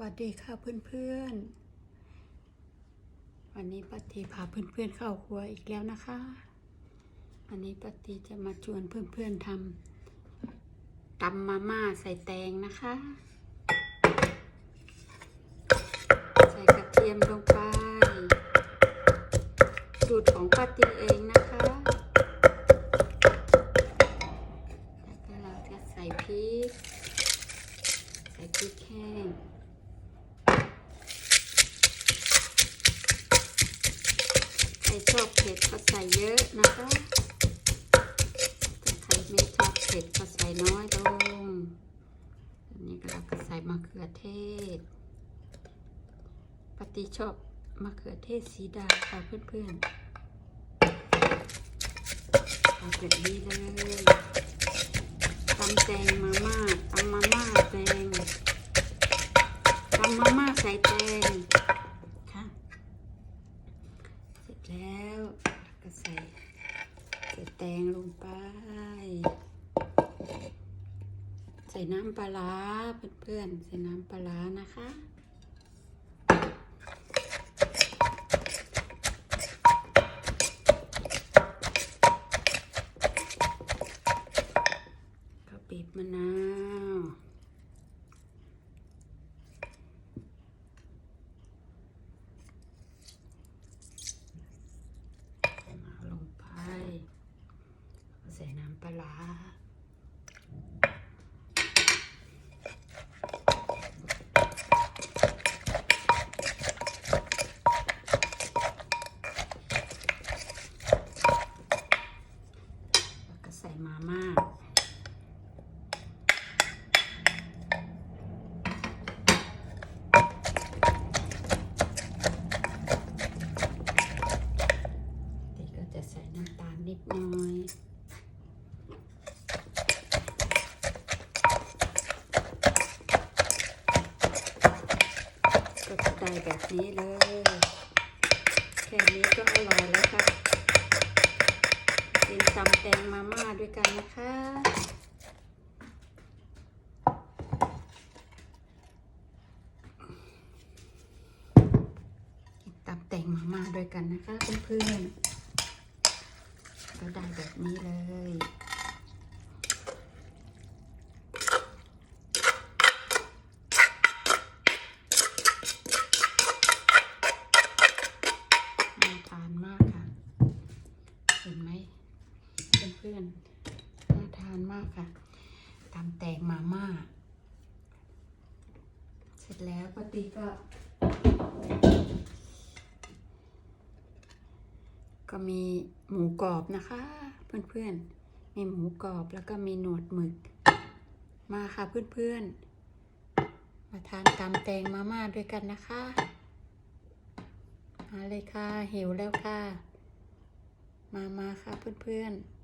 วัสดีค่ะเพื่อนๆ วันนี้ปาตีพาเพื่อนๆเข้าครัวอีกแล้วนะคะ วันนี้ปาตีจะมาชวนเพื่อนๆทำตำมาม่าใส่แตงนะคะ ใส่กระเทียมลงไปสูตรของปาตีเองนะคะแล้วก็เราจะใส่พริก ใส่พริกแห้ง ใค รชอบเผ็ดก็ใส่เยอะนะคะถ้าใครไม่ชอบเผ็ดก็ใส่น้อยลงอันนี้เราก็ใส่มะเขือเทศปฏิชอบมะเขือเทศสีดาค่ะเพื่อนๆเอาแบบนี้เลยตำแตงมาม่า แล้วก็ใส่ใส่แตงลงไป ใส่น้ำปลาเพื่อนๆใส่น้ำปลานะคะก็บีบมะนาว เอาลงไป ใส่น้ำปลาใส่มาม่าติก็จะใส่น้ำตาลนิดหน่อย ก็จะได้ แบบนี้เลย แค่นี้ก็อร่อยแล้วค่ะกินตำแตงมาม่าด้วยกันนะคะกินตำแตงมาม่าด้วยกันนะคะเพื่อนๆก็ได้แบบนี้เลย พื่อนๆน่าทานมากค่ะตำแตงมาม่า เสร็จแล้วปาติก็ ก็มีหมูกรอบนะคะ เพื่อนๆ มีหมูกรอบแล้วก็มีหนวดหมึก มาค่ะเพื่อนๆ มาทานตำแตงมาม่าด้วยกันนะคะ มาเลยค่ะหิวแล้วค่ะ มามาค่ะเพื่อนๆ